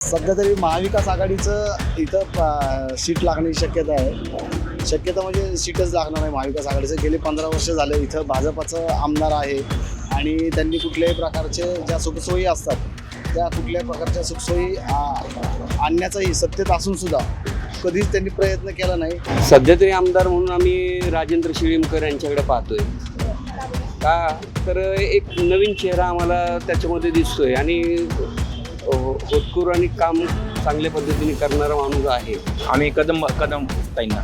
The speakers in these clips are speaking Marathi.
सध्या तरी महाविकास आघाडीचं इथं सीट लागण्याची शक्यता आहे. शक्यता म्हणजे सीटच लागणार आहे महाविकास आघाडीचं. गेले पंधरा वर्ष झाले इथं भाजपाचं आमदार आहे आणि त्यांनी कुठल्याही प्रकारचे ज्या सुखसोयी असतात त्या कुठल्याही प्रकारच्या सुखसोयी आणण्याचाही सत्तेत असून सुद्धा कधीच त्यांनी प्रयत्न केला नाही. सध्या तरी आमदार म्हणून आम्ही राजेंद्र शिळीमकर यांच्याकडे पाहतोय. का? तर एक नवीन चेहरा आम्हाला त्याच्यामध्ये दिसतोय आणि होतकरू आणि काम चांगल्या पद्धतीने करणारा माणूस आहे. आम्ही कदम कदम ताईंना.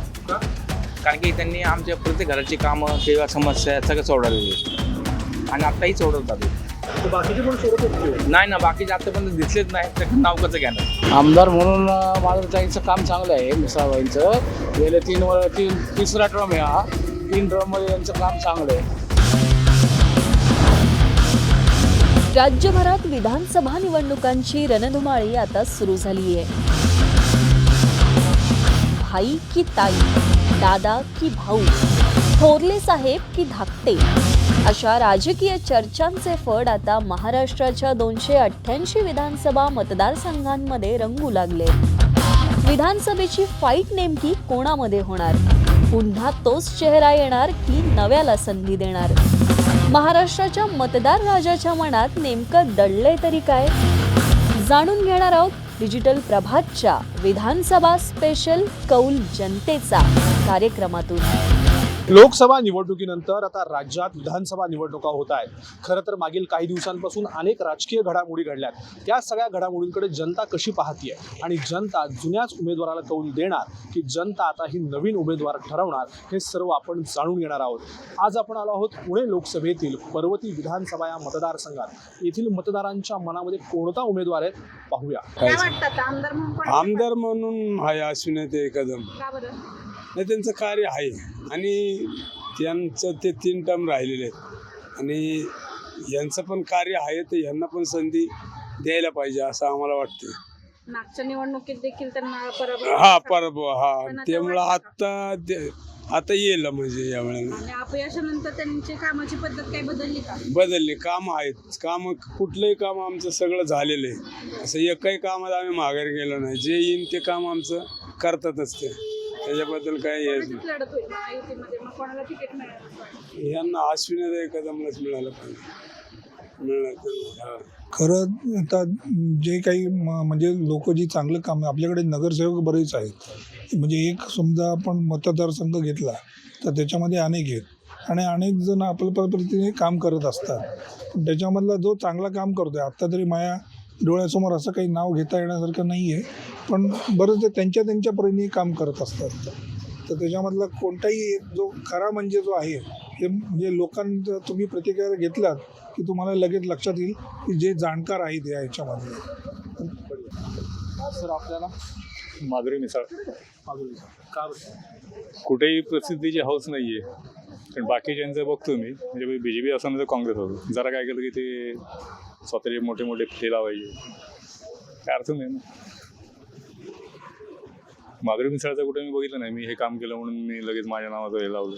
कारण की त्यांनी आमच्या प्रत्येक घराची कामं किंवा समस्या सगळं सोडवलेली. आणि आत्ताही सोडवतात. बाकीचे पण सोडत होते नाही ना बाकीचे आतापर्यंत दिसलेच नाही तर नाव कसं घेणार? आमदार म्हणून अं, माझं ताईंचं काम चांगलं आहे मिसाबाईंचं गेले तीन वर तीन तिसरा ट्रम आहे हा. तीन ट्रममध्ये यांचं काम चांगलं आहे. राज्यभरात विधानसभा निवडणुकांची रणधुमाळी आता सुरू झाली आहे भाई की ताई दादा की भाऊ थोरले साहेब की धाकटे. अशा राजकीय चर्चांचे फड आता महाराष्ट्राच्या दोनशे अठ्ठ्याऐंशी विधानसभा मतदारसंघांमध्ये रंगू लागले. विधानसभेची फाईट नेमकी कोणामध्ये होणार? पुन्हा तोच चेहरा येणार की नव्याला संधी देणार? महाराष्ट्राच्या मतदार राजाच्या मनात नेमकं दडलंय तरी काय? जाणून घेणार आहोत डिजिटल प्रभातच्या विधानसभा स्पेशल कौल जनतेचा कार्यक्रमातून. लोकसभा निवडणुकीनंतर आता राज्यात विधानसभा निवडणुका होत आहेत. खरं तर मागील काही दिवसांपासून अनेक राजकीय घडामोडी घडल्यात. त्या सगळ्या घडामोडींकडे जनता कशी पाहतीये? आणि जनता जुन्याच उमेदवाराला कौल देणार की जनता आता ही नवीन उमेदवार ठरवणार हे सर्व आपण जाणून घेणार आहोत. आज आपण आलो आहोत पुणे लोकसभेतील पर्वती विधानसभा या मतदारसंघात. येथील मतदारांच्या मनामध्ये कोणता उमेदवार आहे? पाहूया. काय वाटतं? आमदार म्हणून कोण आमदार म्हणून आहे अश्विनी ते कदम. नाही त्यांचं कार्य आहे. आणि त्यांचं ते तीन टर्म राहिलेले आहेत. आणि यांचं पण कार्य आहे तर यांना पण संधी द्यायला पाहिजे असं आम्हाला वाटतं मागच्या निवडणुकीत देखील त्यांना पराभव हा पराभव हा. त्यामुळं आता आता येईल म्हणजे या वेळेला आणि अपयशानंतर त्यांची कामाची पद्धत काही बदलली का? बदलले काम आहेत. काम कुठलंही काम आमचं सगळं झालेलं आहे. असं एकही कामात आम्ही माघार गेलो नाही. जे येईन ते काम आमचं करतातच ते. त्याच्याबद्दल काही हेच नाही. कोणाचीच लढत होईल महायुतीमध्ये मग कोणाला तिकीट मिळेल यांना अश्विनी कदमलाच मिळालं पाहिजे हा. खरं आता जे काही म- म्हणजे लोक जी चांगलं काम आपल्याकडे नगरसेवक बरेच आहेत. म्हणजे एक समजा आपण मतदारसंघ घेतला तर त्याच्यामध्ये अनेक आहेत. आणि अनेक जण आपल्या पद्धतीने काम करत असतात. पण त्याच्यामधला जो चांगला काम करतोय आत्ता तरी माया डोळ्यासमोर असं काही नाव घेता येण्यासारखं नाही आहे पण बरंच ते त्यांच्या त्यांच्या परीने काम करत असतात. तर त्याच्यामधला कोणताही एक जो खरा म्हणजे जो आहे हे म्हणजे लोकांचा तुम्ही प्रतिक्रिया घेतलात की तुम्हाला लगेच लक्षात येईल की जे जाणकार आहेत या ह्याच्यामध्ये सर आपल्याला? माधुरी मिसळ. माधुरी का बरं? कुठेही प्रसिद्धीची हौस नाही आहे पण बाकीच्यांचं बघतो मी. म्हणजे बी जे पी असं तर काँग्रेस होतं. जरा काय केलं की ते स्वतःचे मोठे मोठे फे लावायचे. काय अर्थ नाही ना. माधुरी मिसळचं कुठे मी बघितलं नाही. मी हे काम केलं म्हणून मी लगेच माझ्या नावाचं हे लावलं.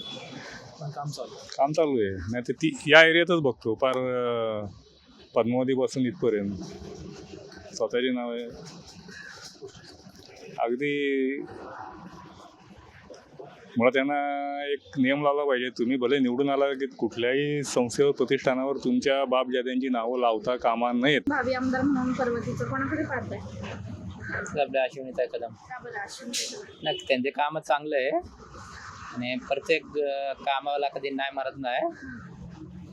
पण काम चालू आहे. काम चालू आहे. नाही तर ती या एरियातच बघतो. फार पद्मावतीपासून इथपर्यंत. स्वतःची नाव आहे. अगदी मला त्यांना एक नियम लावला पाहिजे. तुम्ही भले निवडून आला की कुठल्याही संस्थेवर प्रतिष्ठानावर तुमच्या बाप जात्यांची नावं लावता कामा नयेत. भावी आमदार म्हणून पर्वतीचं कोणाकडे पाहताय? आपल्या अश्विनीताई कदम का बरं अश्विनी नक्की त्यांचे कामच चांगलं आहे. आणि प्रत्येक अं, कामाला कधी नाही मारत नाही.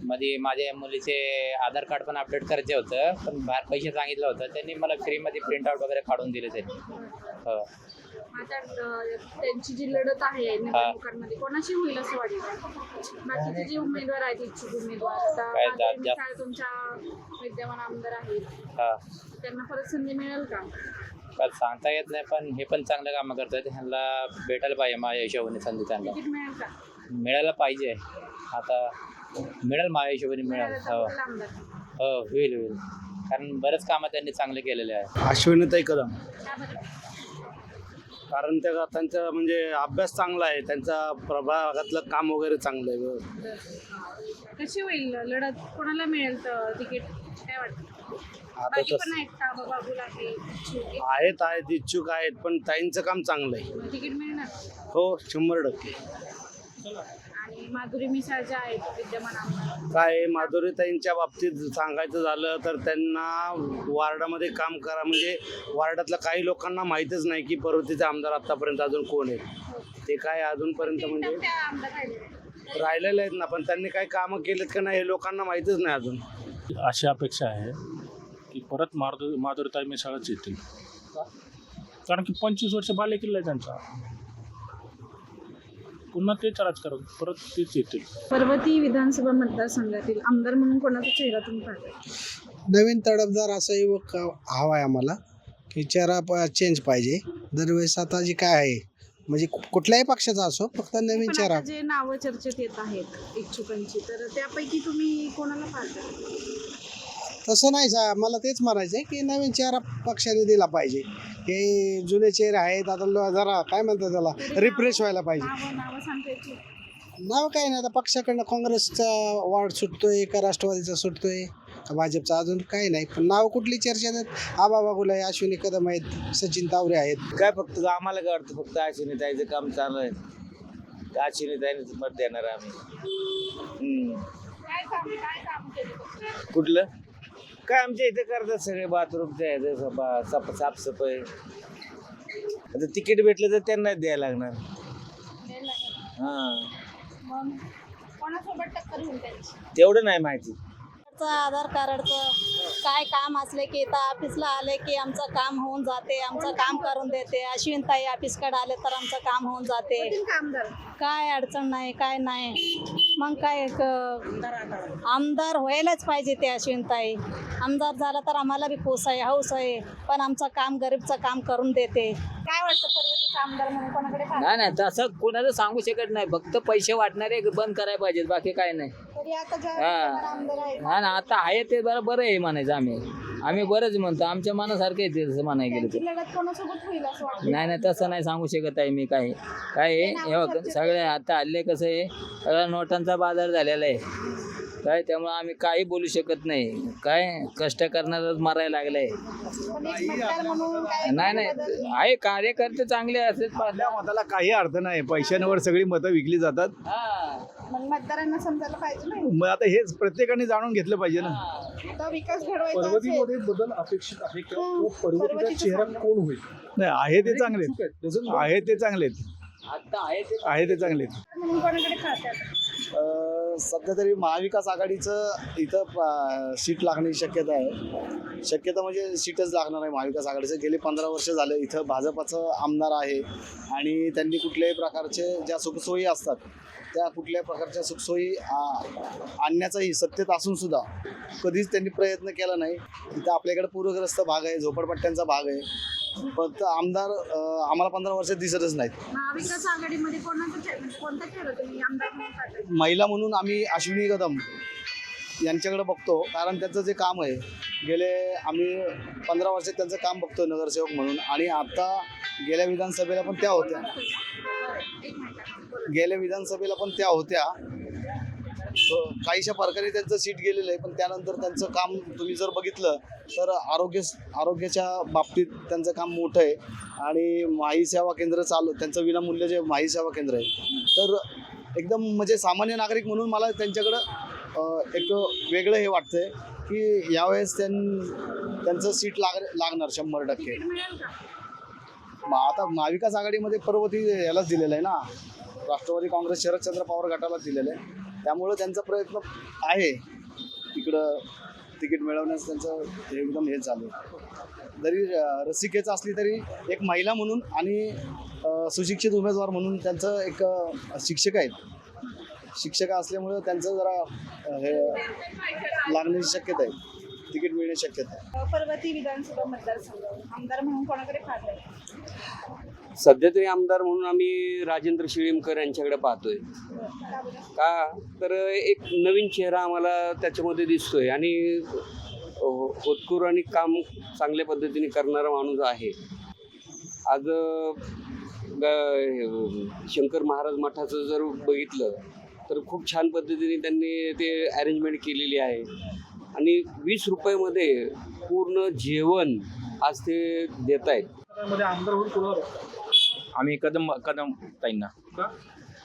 मध्ये माझ्या मुलीचे आधार कार्ड पण अपडेट करायचे होतं. पण बाहेर पैसे सांगितलं होतं. त्यांनी मला फ्रीमध्ये प्रिंट आउट वगैरे काढून दिले त्यांनी हो. आता त्यांची जी लढत आहे निवडणुकांमध्ये कोणाशी होईल असं वाटतं? बाकीचे जे उमेदवार आहेत इच्छुक उमेदवार आता काय माधुरी जात- जात- मिसाळ तुमच्या विद्यमान आमदार आहेत. हा. त्यांना परत संधी मिळेल का? काय सांगता येत नाही पण हे पण चांगलं कामं करतात. ह्यांना भेटायला पाहिजे माझ्या हिशोबाने संधी त्यांना. तिकीट मिळेल का? मिळायला पाहिजे. आता मिळेल माझ्या हिशोबाने मिळेल. मिळालं तर हो. आमदार. हो होईल होईल. कारण बरेच कामं त्यांनी चांगले केलेले आहे अश्विनीताई कदम. का बरं? कारण त्या त्यांचा म्हणजे अभ्यास चांगला आहे त्यांचा प्रभागातलं काम वगैरे चांगलं आहे कशी होईल? लढत कोणाला मिळेल तर तिकीट? काय वाटतं? आता बाकी तस पण आहेत का? आहे. आहेत आहेत इच्छुक आहेत पण ताईंचं काम चांगलं आहे. मग तिकीट मिळणार? हो शंभर टक्के. माधुरी मिसाळ ज्या आहेत विद्यमान आमदार. काय माधुरीताईंच्या बाबतीत सांगायचं झालं तर त्यांना वार्डामध्ये काम करा. म्हणजे वार्डातल्या काही लोकांना माहीतच नाही की पर्वतीचे आमदार आतापर्यंत अजून कोण आहेत. ते काय अजूनपर्यंत म्हणजे त्या आमदार राहिले. आहेत. राहिलेले आहेत ना पण त्यांनी काही कामं केलेत का नाही हे लोकांना माहीतच नाही अजून. अशी अपेक्षा आहे की परत माधुरी माधुरीताई मिसाळच येतील. कारण की पंचवीस वर्ष बालेकिल्ला आहे त्यांचा. पुन्हा तेच राजकारण परत तेच येतील. पर्वती विधानसभा मतदारसंघातील आमदार म्हणून कोणाचा चेहरा तुम्ही पाहता? नवीन तडफदार असा युवक हवा आहे आम्हाला की चेहरा प चेंज पाहिजे. दरवेळेस आता जे काय आहे म्हणजे कु- कुठल्याही पक्षाचा असो फक्त नवीन चेहरा. जे नावं चर्चेत येत आहेत इच्छुकांची तर त्यापैकी तुम्ही कोणाला पाहता? तसं नाही सा मला तेच म्हणायचं आहे की नवीन चेहरा पक्षाने दिला पाहिजे. हे जुने चेहरे आहेत आता लो- जरा काय म्हणतात त्याला रिफ्रेश व्हायला पाहिजे. नावं काय नाही आता पक्षाकडनं काँग्रेसचा वार्ड सुटतोय का राष्ट्रवादीचा सुटतोय का भाजपचा अजून काही नाही. पण नाव कुठली चर्चेत आहेत? आबा बाबुल आहे अश्विनी कदम आहेत सचिन तावरे आहेत. काय फक्त आम्हाला काय वाटतं फक्त अश्विनीताईचं काम चालू आहे? अश्विनीताईनेच मत देणार आम्ही? काय काम काय काम केलं? कुठलं? काय आमच्या इथे करतात सगळे बाथरूमचे आहे ते सफा- साफ साफसफाई. आता तिकीट भेटलं तर त्यांनाच द्यायला लागणार. हां. मग कोणासोबत टक्कर होईल त्यांची? तेवढं नाही माहिती. आधार कार्डचं. काय काम असले की इथं ऑफिसला आले की आमचं काम होऊन जाते आमचं काम करून देते. अश्विन ताई ऑफिसकडे आले तर आमचं काम होऊन जाते. काय अडचण नाही काय नाही. मग काय क- आमदार व्हायलाच पाहिजे ते अश्विन ताई. आमदार झाला तर आम्हाला बी खुश आहे हौस आहे. पण आमचं काम गरीबचं काम करून देते. काय वाटतं पर्वतीचा आमदार म्हणून कोणाकडे पाहता नाही नाही तसं कोणाचं सांगू शकत नाही. फक्त पैसे वाटणारे बंद करायला पाहिजेत बाकी काय नाही. तरी आता ज्या हा. विद्यमान आमदार आहेत. ना आता आहे ते बरं बरं आहे म्हणायचं. आम्ही. आम्ही बरंच म्हणतो आमच्या मनासारखं आहे ते तसं म्हणाय गेलं त्यांची तर लढत कोणासोबत होईल असं वाटतं? नाही नाही तसं नाही सांगू शकत आहे मी काय काय आहे हे बघ सगळे आता हल्ले कसं आहे सगळ्या नोटांचा बाजार झालेला आहे. काय त्यामुळे आम्ही काही बोलू शकत नाही. काय कष्ट करणारच मरायला लागलंय पण एक मतदार म्हणून काय नाही नाही आहे कार्यकर्ते चांगले असेल आपल्या मताला काही अर्थ नाही. पैशांवर सगळी मतं विकली जातात. मग मतदारांना समजायला पाहिजे नाही मग आता हेच प्रत्येकाने जाणून घेतलं पाहिजे ना. आता विकास घडवायचा असेल. पर्वतीमध्ये बदल अपेक्षित आहे का? तो पर्वतीचा पर्वतीचं चेहरा सांगा. कोण होईल? नाही आहे ते चांगले आहेत. Doesn't matter. आहे ते चांगले आता आहे ते आहे ते चांगले म्हणून कोणाकडे खात्यात सध्या तरी महाविकास आघाडीचं इथं अं, सीट लागण्याची शक्यता आहे. शक्यता म्हणजे सीटच लागणार आहे महाविकास आघाडीचं. गेली पंधरा वर्ष झाले इथं भाजपाचं आमदार आहे आणि त्यांनी कुठल्याही प्रकारचे ज्या सुखसोयी असतात त्या कुठल्याही प्रकारच्या सुखसोयी आ- आणण्याचाही सत्तेत असून सुद्धा कधीच त्यांनी प्रयत्न केला नाही. इथं आपल्याकडे पूरग्रस्त भाग आहे झोपडपट्ट्यांचा भाग आहे. फक्त आमदार आम्हाला पंधरा वर्ष दिसतच नाहीत. महिला म्हणून आम्ही अश्विनी कदम यांच्याकडे बघतो कारण त्यांचं जे काम आहे गेले आम्ही पंधरा वर्षात त्यांचं काम बघतो नगरसेवक म्हणून. आणि आता गेल्या विधानसभेला पण त्या होत्या. गेल्या विधानसभेला पण त्या होत्या. काहीशा प्रकारे त्यांचं सीट गेलेलं आहे पण त्यानंतर त्यांचं काम तुम्ही जर बघितलं तर आरोग्य आरोग्याच्या बाबतीत त्यांचं काम मोठं आहे. आणि माही सेवा केंद्र चालू त्यांचं विनामूल्य जे माही सेवा केंद्र आहे. तर एकदम म्हणजे सामान्य नागरिक म्हणून मला त्यांच्याकडं एक वेगळं हे वाटतंय की यावेळेस त्यां त्यांचं सीट लाग लागणार शंभर टक्के. आता महाविकास आघाडीमध्ये पर्वती यालाच दिलेलं आहे ना. राष्ट्रवादी काँग्रेस शरदचंद्र पवार गटाला दिलेलं आहे. त्यामुळं त्यांचा प्रयत्न आहे. इकडं तिकीट मिळवण्यास त्यांचं हे एकदम हे चालू आहे. जरी रसिकेचं असली तरी एक महिला म्हणून आणि सुशिक्षित उमेदवार म्हणून त्यांचं एक शिक्षक आहेत. शिक्षक असल्यामुळं त्यांचं जरा हे लागण्याची शक्यता आहे. तिकीट मिळण्याची शक्यता आहे. पर्वती विधानसभा मतदारसंघ आमदार म्हणून कोणाकडे पाहताय सध्या तरी आमदार म्हणून आम्ही राजेंद्र शिळीमकर यांच्याकडे पाहतोय. का? तर एक नवीन चेहरा आम्हाला त्याच्यामध्ये दिसतोय. आणि होतकूर आणि काम चांगल्या पद्धतीने करणारा माणूस आहे. आज शंकर महाराज मठाचं जर बघितलं तर खूप छान पद्धतीने त्यांनी ते अरेंजमेंट केलेली आहे. आणि वीस रुपयामध्ये पूर्ण जेवण आज ते देत आहेत आम्ही कदम कदम ताईंना. का?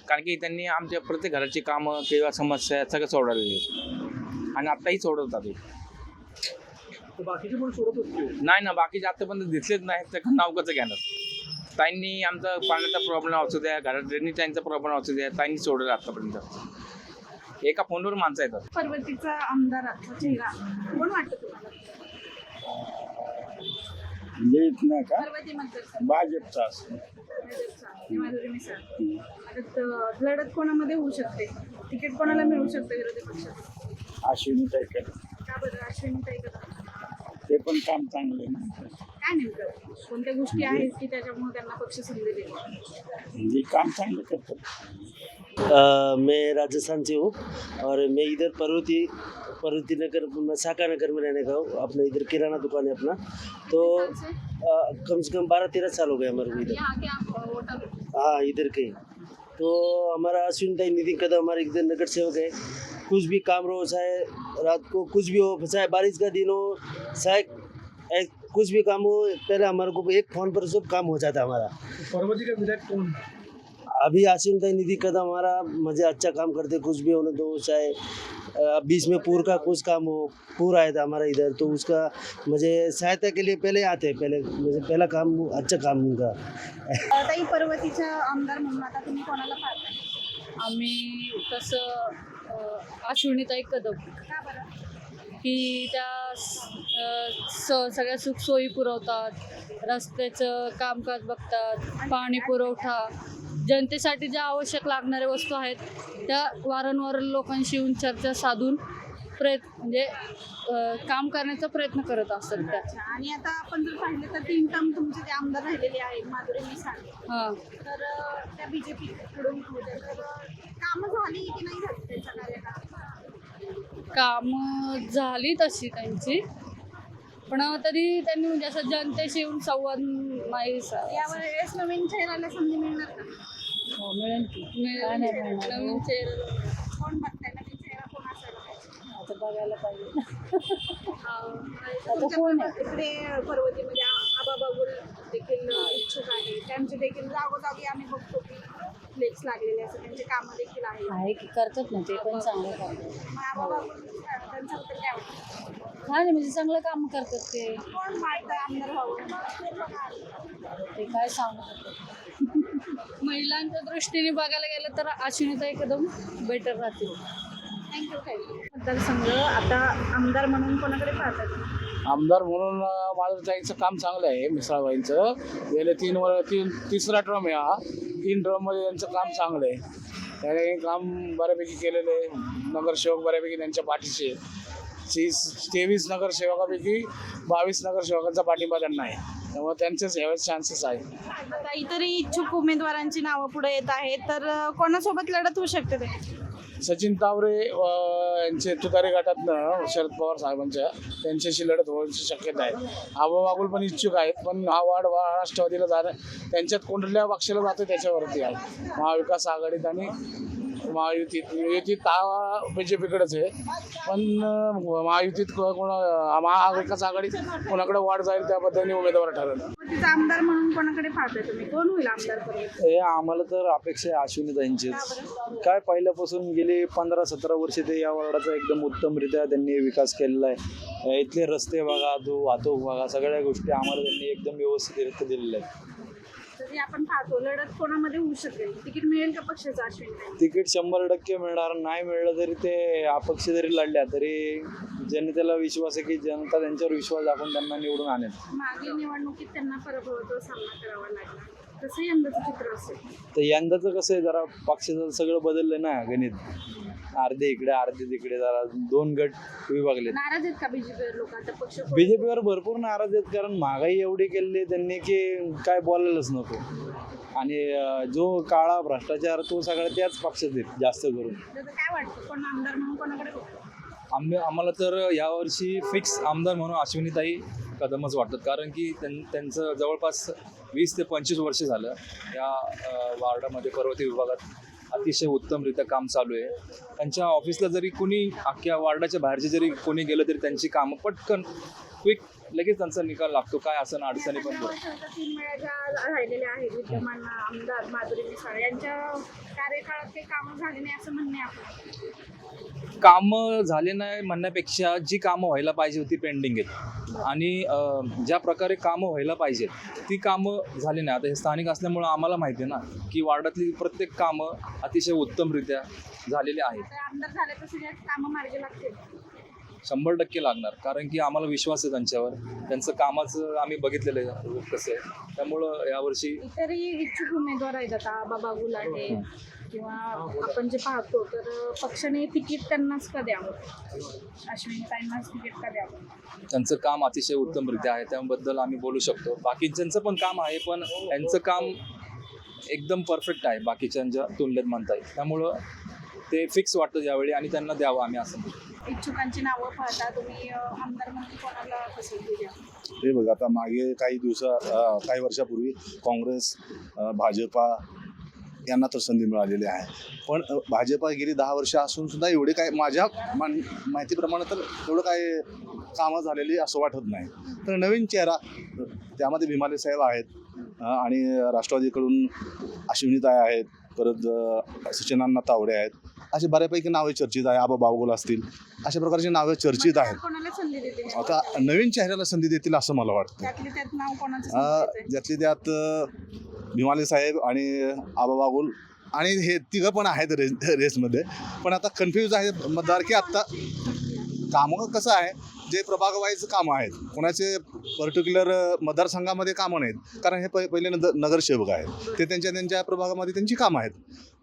कारण की त्यांनी आमच्या प्रत्येक घराची कामं किंवा समस्या सगळं सोडवलेली आणि आत्ताही सोडवतात ते. तर बाकीचे पण सोडत होते नाही ना बाकीचे आतापर्यंत दिसलेच नाही तर नाव कसं घेणार ताईंनी आमचा पाण्याचा प्रॉब्लेम असू द्या घरात ड्रेनेज टाईनचा प्रॉब्लेम असू द्या ताईंनी सोडवलं आतापर्यंत. एका फोनवर माणसं येतात. पर्वतीचा आमदाराचा चेहरा. कोण वाटतं तुम्हाला? येत नाही का? पर्वती मतदारसंघ भाजपचा असं माधुरी आता लढत कोणामध्ये होऊ शकते तिकीट कोणाला मिळू शकतं विरोधी पक्षात अश्विनी टायकर का बरं अश्विनी ते पण काम चांगलं आहे ना काय नेमकं कोणत्या गोष्टी आहेत की त्याच्यामुळे त्यांना पक्ष संधी देईल म्हणजे काम चांगलं करतात अ, मैं राजस्थान से हूँ और मैं इधर पर्वती पर्वती नगर में साका नगर में रहने का हूँ अपना इधर किराना दुकान है अपना तो अ, कम से कम बारह तेरह साल हो गए हमारे को इधर. हाँ इधर के। तो हमारा अश्विन भाई नितिन कदम हमारे इधर नगर सेवक है. कुछ भी काम रहो चाहे रात को कुछ भी हो चाहे बारिश का दिन हो चाहे ए- कुछ भी काम हो पहले हमारे को एक फ़ोन पर सब काम हो जाता हमारा. पर्वती का विधायक कौन अभी आसिम भाई निधि कदम हमारा मुझे अच्छा काम करते कुछ भी होने दो चाहे बीच में पूर का कुछ काम हो पूर आया था हमारा इधर तो उसका मुझे सहायता के लिए पहले आते हैं पहले मुझे पहला काम अच्छा काम उनका। ताई पर्वतीच्या आमदार म्हणून आता तुम्ही कोणाला पाहताय? आम्ही तसं अश्विनीताई कदम. का बरं? की त्या स सगळ्या सुखसोयी पुरवतात रस्त्याचं कामकाज बघतात पाणी पुरवठा. जनतेसाठी ज्या आवश्यक लागणाऱ्या वस्तू आहेत त्या वारंवार लोकांशी येऊन चर्चा साधून प्रयत्न म्हणजे काम करण्याचा प्रयत्न करत असतात त्या. आणि आता आपण जर पाहिलं तर तीन टर्म तुमचे ते आमदार राहिलेले आहेत माधुरी मिसाळ. हां. तर अं, त्या बीजेपी कडून होत्या. तर अं, कामं झाली की नाही झाली त्यांच्या कार्यकाळात कामं झाली तशी त्यांची. पण तरी त्यांनी म्हणजे असं जनतेशी येऊन संवाद नाही सा- यावेळेस नवीन चेहऱ्याला संधी मिळणार का? हो, मिळेल की. नवीन चेहरा कोण बघताय नवीन चेहरा कोण असायला पाहिजे आता बघायला पाहिजे पर्व- इकडे पर्वतीमध्ये आ- आबा बाबुल देखील इच्छुक आहे. त्यांचे देखील जागोजागी आम्ही बघतो की फ्लेक्स लागलेले असतात. त्यांचे कामं देखील आहे की करतात ना ते पण चांगलं करतात मग आबा बाबुल त्यांच्याबद्दल काय वाटतं हा नाही म्हणजे चांगलं काम करतात ते. कोण वाटतं आमदार व्हावं ते काय सांगू शकतात महिलांच्या दृष्टीने बघायला गेलं तर अश्विनीता एकदम बेटर राहतील थँक्यू थँक्यू मतदारसंघ आता आमदार म्हणून कोणाकडे पाहतात? आमदार म्हणून माझं ताईचं काम चांगलं आहे मिसाळबाईंचं. गेले तीन वर तीन तिसरा ड्रम आहे हा. तीन ट्रममध्ये त्यांचं काम चांगलं आहे. त्याने काम बऱ्यापैकी केलेलं आहे. नगरसेवक बऱ्यापैकी त्यांच्या पाठीशी तीस तेवीस नगरसेवकापैकी बावीस नगरसेवकांचा पाठिंबा त्यांना आहे. त्यामुळे त्यांचेच यावेळेस चान्सेस आहे आता इतरही इच्छुक उमेदवारांची नावं पुढे येत आहेत तर अं, कोणासोबत लढत होऊ शकते ते? सचिन तावरे अं, यांचे तुतारी गटातनं शरद पवार साहेबांच्या त्यांच्याशी लढत होण्याची शक्यता आहे. आबा बागुल पण इच्छुक आहेत पण हा वाढ वा राष्ट्रवादीला जाणं त्यांच्यात कोणत्या पक्षाला जातो त्याच्यावरती आहे. महाविकास आघाडीत आणि महायुतीत युतीत हा बी जे पीकडेच आहे. पण महायुतीत को- कोणा महाविकास आघाडीत कोणाकडे वाढ जाईल त्या पद्धतीने उमेदवार ठरवलं. तिचा आमदार म्हणून कोणाकडे पाहताय तुम्ही? कोण होईल आमदार हे आम्हाला तर अपेक्षा आहे अश्विनीताईंचीच. काय पहिल्यापासून गेली पंधरा सतरा वर्ष ते या वार्डाचा एकदम उत्तमरित्या त्यांनी विकास केलेला आहे. इथले रस्ते बघा तो वाहतूक बघा सगळ्या गोष्टी आम्हाला त्यांनी एकदम व्यवस्थितरित्या दिलेल्या आहेत. आपण पाहतो लढत कोणामध्ये होऊ शकेल? तिकीट मिळेल का पक्षाचं अश्विन तिकीट शंभर टक्के मिळणार नाही मिळलं तरी ते अपक्ष जरी लढल्या तरी जनतेला विश्वास आहे की जनता त्यांच्यावर विश्वास दाखवून त्यांना निवडून आणेल. मागील निवडणुकीत त्यांना पराभवाचा सामना करावा लागला. तसं यंदाचं चित्र असेल. तर यंदाचं कसं आहे जरा पक्षाचं सगळं बदललं ना गणित. अर्धे इकडे अर्धे तिकडे जरा दोन गट विभागले नाराज आहेत का बीजेपी लोक? आता पक्ष? बीजेपीवर भरपूर नाराज आहेत कारण महागाई एवढी केलेली आहे त्यांनी की काय बोलायलाच नको. आणि अं, जो काळा भ्रष्टाचार तो सगळा त्याच पक्षात आहेत जास्त करून. तर काय वाटतं? कोण आमदार म्हणून कोणाकडे बघतो? आम्ही आम्हाला तर यावर्षी फिक्स आमदार म्हणून अश्विनीताई कदमच वाटतात. कारण की त्यां त्यांचं जवळपास वीस ते पंचवीस वर्ष झालं या वार्डामध्ये पर्वती विभागात अतिशय उत्तमरित्या काम चालू आहे. त्यांच्या ऑफिसला जरी कोणी अख्ख्या वार्डाच्या बाहेरचे जरी कोणी गेलं तरी त्यांची कामं पटकन क्विक लगेच त्यांचा निकाल लागतो. काय असं अडचणी पण दूर वर्षाच्या तीन वेळा ज्या राहिलेल्या आहेत विद्यमान आमदार माधुरी मिसाळ यांच्या कार्यकाळात काही कामं झाली नाही असं म्हणणे आपलं कामं झाले नाही म्हणण्यापेक्षा जी कामं व्हायला पाहिजे होती पेंडिंग आहेत. आणि ज्या प्रकारे कामं व्हायला पाहिजेत ती कामं झाली नाही. आता हे स्थानिक असल्यामुळं आम्हाला माहिती आहे ना की वार्डातली प्रत्येक कामं अतिशय उत्तमरित्या झालेली आहेत. आमदार झाले तर सगळ्यात कामं मार्गी लागतील. शंभर टक्के लागणार. कारण की आम्हाला विश्वास आहे त्यांच्यावर. त्यांचं कामाचं आम्ही बघितलेलं आहे कसं आहे. त्यामुळं यावर्षी इतरही इच्छुक उमेदवार आहेत आता बाबा गुलाटे किंवा आपण जे पाहतो तर पक्षाने तिकीट त्यांनाच का द्यावं? अश्विनी ताईंनाच तिकीट का द्यावं? त्यांचं काम अतिशय उत्तमरित्या आहे त्याबद्दल आम्ही बोलू शकतो. बाकीच्यांचं पण काम आहे पण यांचं काम एकदम परफेक्ट आहे बाकीच्यांच्या तुलनेत म्हणता येईल. त्यामुळं ते फिक्स वाटतं यावेळी आणि त्यांना द्यावं आम्ही असं. म्हणतो इच्छुकांची नावं पाहता तुम्ही आमदार म्हणून कोणाला पसंती द्या? हे बघ आता मागे काही दिवसा अ, काही वर्षापूर्वी काँग्रेस अ, भाजपा यांना तर संधी मिळालेली आहे. पण अ, भाजपा गेली दहा वर्ष असून सुद्धा एवढे काय माझ्या मान माहितीप्रमाणे तर एवढं काय कामं झालेली असं वाटत नाही. तर नवीन चेहरा त्यामध्ये भीमाले साहेब आहेत अ, आणि राष्ट्रवादीकडून अश्विनीताई आहेत परत सचिनांना तावडे आहेत. अशी बऱ्यापैकी नावे चर्चित आहे. आबा बावगोल असतील. अशा प्रकारची नावे चर्चित आहेत. कोणाला संधी देतील? आता नवीन चेहऱ्याला संधी देतील असं मला वाटतं. त्यातले त्यात नाव कोणाचं अ, समजायचं आहे? ज्यातली त्यात अ, भीमाले साहेब आणि आबा बागुल आणि हे तिघं पण आहेत रेस रेसमध्ये. पण आता कन्फ्यूज आहे मतदार की आत्ता कामं कसं आहे? जे प्रभाग वाईज कामं आहेत. कोणाचे पर्टिक्युलर मतदारसंघामध्ये कामं नाहीत. कारण हे प पहिले नद नगरसेवक आहेत. ते त्यांच्या त्यांच्या प्रभागामध्ये त्यांची कामं आहेत.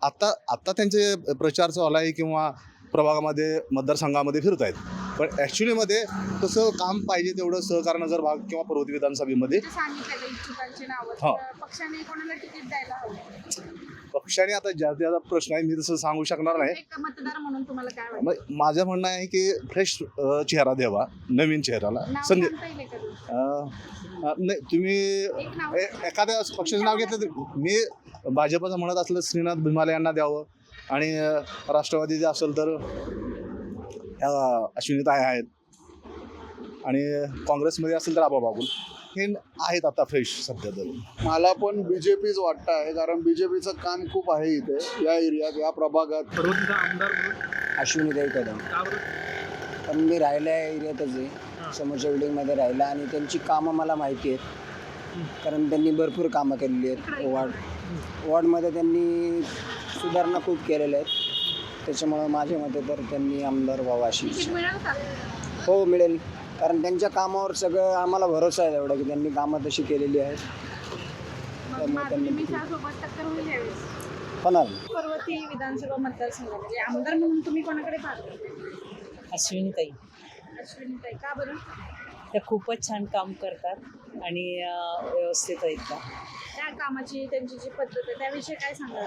आत्ता आत्ता त्यांचे प्रचार चालू आहे किंवा प्रभागामध्ये मतदारसंघामध्ये फिरत आहेत. पण ॲक्च्युलीमध्ये तसं काम पाहिजे तेवढं सहकार नगर भाग किंवा पर्वती विधानसभेमध्ये हा. पक्षाने आता ज्या ज्याचा प्रश्न आहे मी तसं सांगू शकणार नाही. एक मतदार म्हणून तुम्हाला काय वाटतं? मग माझं म्हणणं आहे की फ्रेश चेहरा द्यावा नवीन चेहऱ्याला. नाव सांगता येईल? अं, अं, नाही तुम्ही एक नाव. ए- एखाद्या पक्षाचं नाव घेतलं तर मी भाजपचं म्हणत असलं श्रीनाथ भीमाले यांना द्यावं. आणि अं, राष्ट्रवादी जे असेल तर अं, अश्विनीताई आहेत. आणि काँग्रेसमध्ये असेल तर आबा बाबुल हे आहेत आता फ्रेश सध्या तरी. मला पण बी जे पीच वाटतं आहे कारण बी जे पीचं काम खूप आहे इथे या एरियात या प्रभागात. आमदार म्हणून? अश्विनीताई कदम का बरं? पण मी राहिल्या एरियातच आहे समोरच्या बिल्डिंगमध्ये राहिला आणि त्यांची कामं मला माहिती आहेत. कारण त्यांनी भरपूर कामं केलेली आहेत. वॉर्ड वॉर्डमध्ये त्यांनी सुधारणा खूप केलेल्या आहेत. त्याच्यामुळं माझ्या मते तर त्यांनी आमदार व्हावं अशी तिकीट इच्छा मिळेल का? हो मिळेल. कारण त्यांच्या कामावर सगळं आम्हाला भरोसा आहे एवढा की त्यांनी कामं तशी केलेली आहेत. त्यामुळे माधुरी त्यांनी मिसाळसोबत टक्कर होईल यावेळेस होणार. पर्वती विधानसभा मतदारसंघामध्ये आमदार म्हणून तुम्ही कोणाकडे पाहता? अश्विनीताई. अश्विनीताई का बरं? त्या खूपच छान काम करतात आणि व्यवस्थित आहेत त्या. त्या कामाची त्यांची जी पद्धत आहे त्याविषयी काय सांगा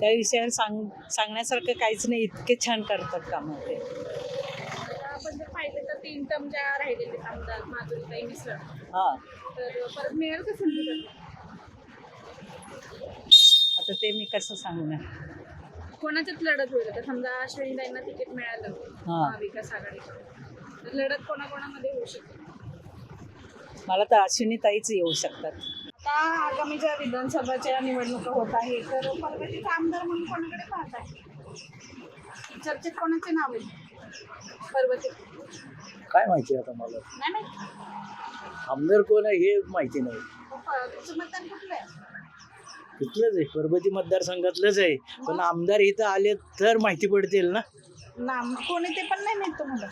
त्या विषयावर सांग सांगण्यासारखं काहीच नाही इतके छान करतात कामं ते आपण जर पाहिलं तर तीन टर्म ज्या राहिलेले आमदार माधुरीताई मिसळ हां. तर परत मिळेल का संधी? आता ते मी कसं सांगणार? कोणाच्यात लढत होईल आता? समजा अश्विनीताईंना तिकीट मिळालं हां. महाविकास आघाडीकडून तर लढत कोणाकोणामध्ये होऊ शकते? मला तर अश्विनीताईच येऊ शकतात. आता आगामी ज्या विधानसभाच्या निवडणुका होत आहे तर पर्वतीचा आमदार म्हणून कोणाकडे पाहत आहे चर्चेत कोणाचे नाव आहे पर्वती काय माहिती आता मला? नाही माहीत. आमदार कोण आहे हे माहिती नाही. तुमचं मतदान कुठलं आहे? तिथलंच आहे मतदारसंघातलंच आहे. पण आमदार इथं आले तर माहिती पडतील ना? नाम कोण ते पण नाही माहीत तुम्हाला.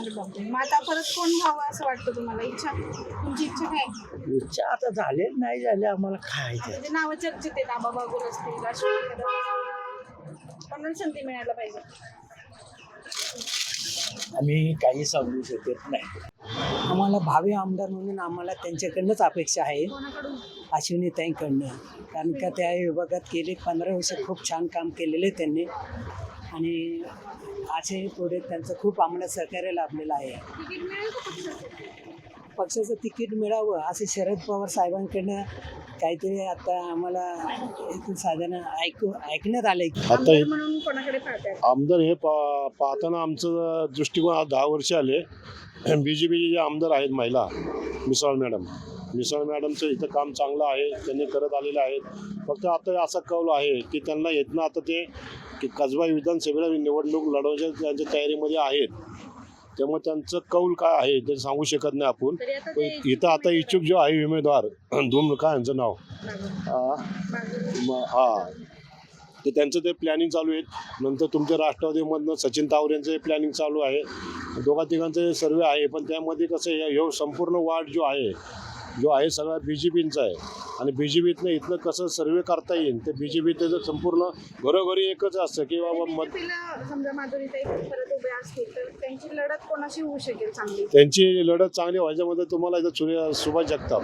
अरे बापरे. मग आता परत कोण व्हावं असं वाटतं तुम्हाला? इच्छा? तुमची इच्छा काय? इच्छा आता झाले नाही झाले आम्हाला काय आता जे नावं चर्चेत आहेत आबा बागुल असतील अश्विनी कदम असतील. कोणाला संधी मिळायला पाहिजे. आम्ही काही सांगू शकत नाही. आम्हाला भावी आमदार म्हणून आम्हाला त्यांच्याकडनंच अपेक्षा आहे. कोणाकडून अश्विनीताईंकडनं कारण का त्या विभागात गेले पंधरा वर्ष खूप छान काम केलेलं आहे त्यांनी. आणि असे पुढे त्यांचं खूप आम्हाला सहकार्य लाभलेलं आहे. पक्षाचं तिकीट मिळावं असे शरद पवार साहेबांकडनं काहीतरी आता आम्हाला इथून साधारण ऐकू ऐकण्यात आलंय की. आता आमदार हे म्हणून कोणाकडे पाहतात आमदार हे पा पाहताना आमचं दृष्टिकोन आज दहा वर्ष आले. बी जे पीचे जे आमदार आहेत महिला मिसाळ मॅडम. मिसाळ मॅडमचं इथं काम चांगलं आहे त्यांनी करत आलेलं आहेत फक्त आता असा कौल आहे की त्यांना येतं आता ते की कसबा विधानसभेला निवडणूक लढवण्याच्या त्यांच्या तयारीमध्ये आहेत. त्यामुळे त्यांचं कौल काय आहे ते सांगू शकत नाही आपण. पण इथं आता इच्छुक जो आहे उमेदवार दोन काय यांचं नाव? आ, म- हा. ते त्यांचं ते प्लॅनिंग चालू आहे. नंतर तुमच्या राष्ट्रवादीमधनं सचिन तावरे यांचं प्लॅनिंग चालू आहे. दोघा तिघांचे सर्वे आहे पण त्यामध्ये कसं आहे ह्यो संपूर्ण वार्ड जो आहे जो आहे सगळा बी जे पीचा आहे. आणि बी जे पीतनं इथनं कसं सर्वे करता येईल ते बी जे पी त्याचं संपूर्ण घरोघरी एकच असतं की बाबा मत समजा परत उभे असतील तर त्यांची लढत कोणाशी होऊ शकेल चांगली? त्यांची लढत चांगली व्हायच्यामध्ये तुम्हाला इथं सूर्य सुभाष जगताप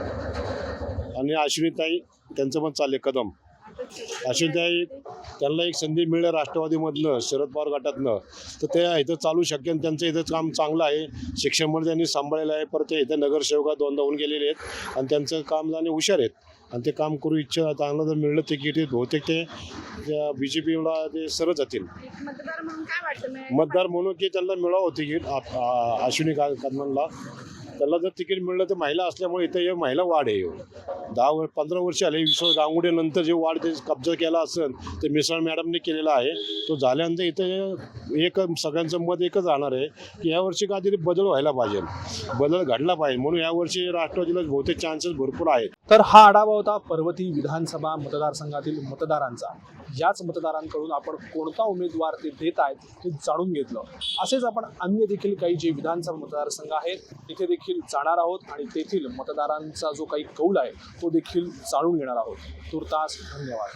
आणि अश्विनीताई त्यांचं पण चालले कदम. अश्विनीताई त्यांना एक संधी मिळेल राष्ट्रवादीमधनं शरद पवार गटातनं. तर ते इथं चालू शक्य आणि त्यांचं इथं काम चांगलं आहे. शिक्षण शिक्षणमध्ये त्यांनी सांभाळलेलं आहे. परत ते इथं नगरसेवका दोनदा होऊन गेलेले आहेत. आणि त्यांचं काम जाणे हुशार आहेत. आणि ते काम करू इच्छा चांगलं जर मिळलं तिकीट बहुतेक ते बी जे पीला ते सरळ जातील. एक मतदार म्हणून की त्यांना मिळावं तिकीट अश्विनी कदमांना त्याला जर तिकीट मिळलं तर महिला असल्यामुळे इथं महिला वाढ आहे. दहा पंधरा वर्ष आले विश्व गांगुडे जे वाढ कब्जा केला असेल ते मिसळ मॅडमने केलेला आहे. तो झाल्यानंतर इथं एक सगळ्यांचं मत एकच राहणार आहे की यावर्षी काहीतरी बदल व्हायला पाहिजे. बदल घडला पाहिजे. म्हणून यावर्षी राष्ट्रवादीला बहुतेक चान्सेस भरपूर आहेत. तर हा आढावा होता पर्वती विधानसभा मतदारसंघातील मतदारांचा. याच मतदारांकडून आपण कोणता उमेदवार ते देत आहेत हे जाणून घेतलं. असेच आपण अन्य देखील काही जे विधानसभा मतदारसंघ आहेत तिथे देखील जाणार आहोत आणि तेथील मतदारांचा जो काही कौल आहे तो देखील जाणून घेणार आहोत. तुर्तास धन्यवाद.